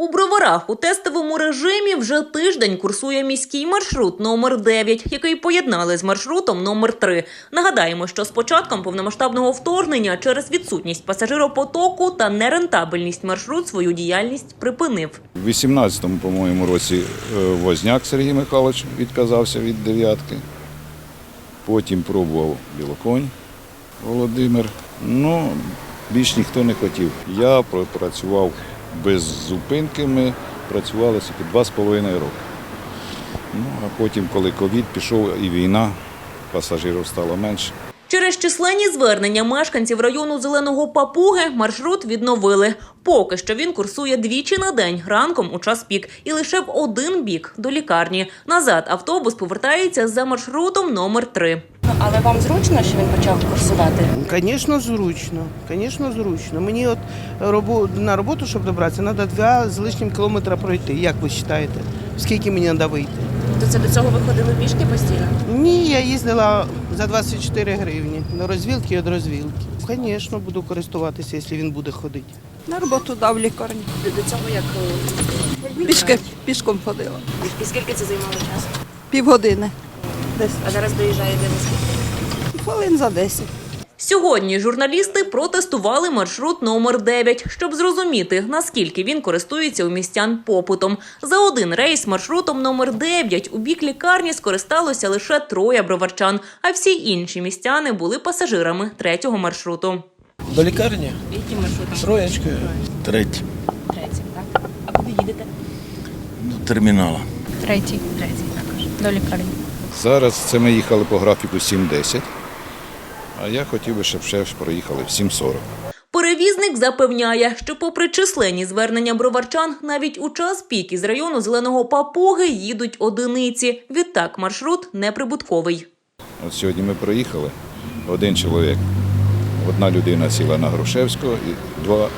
У броварах у тестовому режимі вже тиждень курсує міський маршрут номер 9, який поєднали з маршрутом номер 3. Нагадаємо, що з початком повномасштабного вторгнення через відсутність пасажиропотоку та нерентабельність маршрут свою діяльність припинив. У 18-му, по-моєму, році е, Возняк Сергій Михайлович відказався від дев'ятки. Потім пробував Білоконь Володимир. Ну, більш ніхто не хотів. Я пропрацював без зупинки, ми працювали два з половиною роки. Ну, а потім, коли ковід пішов і війна, пасажирів стало менше. Через численні звернення мешканців району Зеленого Папуги маршрут відновили. Поки що він курсує двічі на день ранком у час пік і лише в один бік до лікарні. Назад автобус повертається за маршрутом номер 3. Але вам зручно, що він почав курсувати? Звісно, зручно. Звісно, зручно. Мені от робо- на роботу, щоб добратися, треба два з лишнім кілометра пройти. Як ви вважаєте? Скільки мені треба вийти? То це до цього ви ходили пішки постійно? Ні, я їздила за 24 гривні до розвілки і від розвілки. Звісно, буду користуватися, якщо він буде ходити. На роботу дав в лікарні. До до цього як е, Пішки, пішком ходила. і скільки це займало часу? Півгодини. Десь А зараз доїжджаєте ви скільки? хвилин за 10. Сьогодні журналісти протестували маршрут номер 9, щоб зрозуміти, наскільки він користується у містян попитом. За один рейс маршрутом номер 9 у бік лікарні скористалося лише троє броварчан, а всі інші містяни були пасажирами третього маршруту. До лікарні? Яким маршрутом? Троєчкою. Третій. Третім, так? А куди їдете? До терміналу. Третій. Третій також. До лікарні. Зараз це ми їхали по графіку 7.10, а я хотів би, щоб ще проїхали в 7.40. Перевізник запевняє, що попри численні звернення броварчан, навіть у час пік із району Зеленого Папуги їдуть одиниці. Відтак маршрут неприбутковий. От сьогодні ми проїхали, один чоловік, одна людина сіла на Грушевського і два,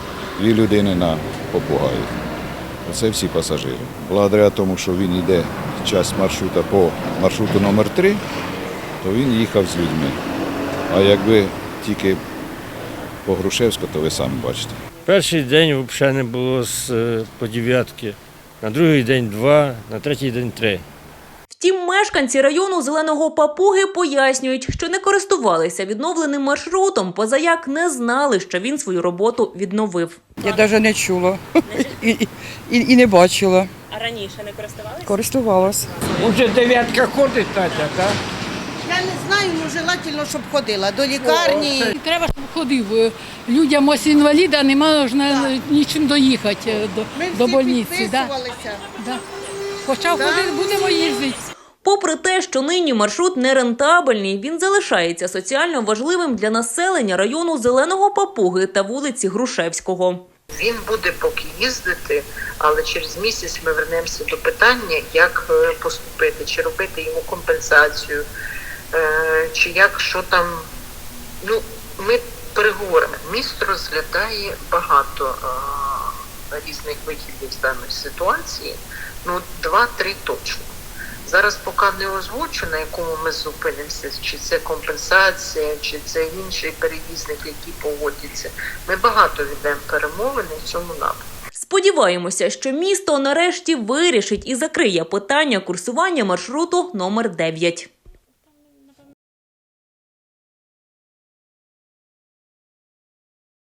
дві людини на Попугаїв. Оце всі пасажири. Благодаря тому, що він йде час маршрута по маршруту номер 3 то він їхав з людьми. А якби тільки по Грушевську, то ви самі бачите. Перший день взагалі не було з е, по дев'ятки, на другий день два, на третій день три. Втім, мешканці району Зеленого Папуги пояснюють, що не користувалися відновленим маршрутом, позаяк не знали, що він свою роботу відновив. Я навіть не чула і, і, і не бачила. А раніше не користувалися? Користувалась. Уже дев'ятка ходить, Татя, так? Я не знаю, ну желательно, щоб ходила до лікарні. Треба, щоб ходив. Е, Людям ось інваліда не можна нічим доїхати е, до, до больниці. Да? Да. Почав ходити, будемо їздити. Попри те, що нині маршрут нерентабельний, він залишається соціально важливим для населення району Зеленого Папуги та вулиці Грушевського. Він буде поки їздити, але через місяць ми вернемося до питання, як е, поступити, чи робити йому компенсацію, е, чи як що там. Ну, ми переговоримо. Місто розглядає багато е, різних вихідів з даної ситуації. Ну, два-три точно. Зараз поки не озвучу, на якому ми зупинимося, чи це компенсація, чи це інший перевізник, який погодяться. Ми багато ведемо перемовини в цьому напрямку. Сподіваємося, що місто нарешті вирішить і закриє питання курсування маршруту номер 9.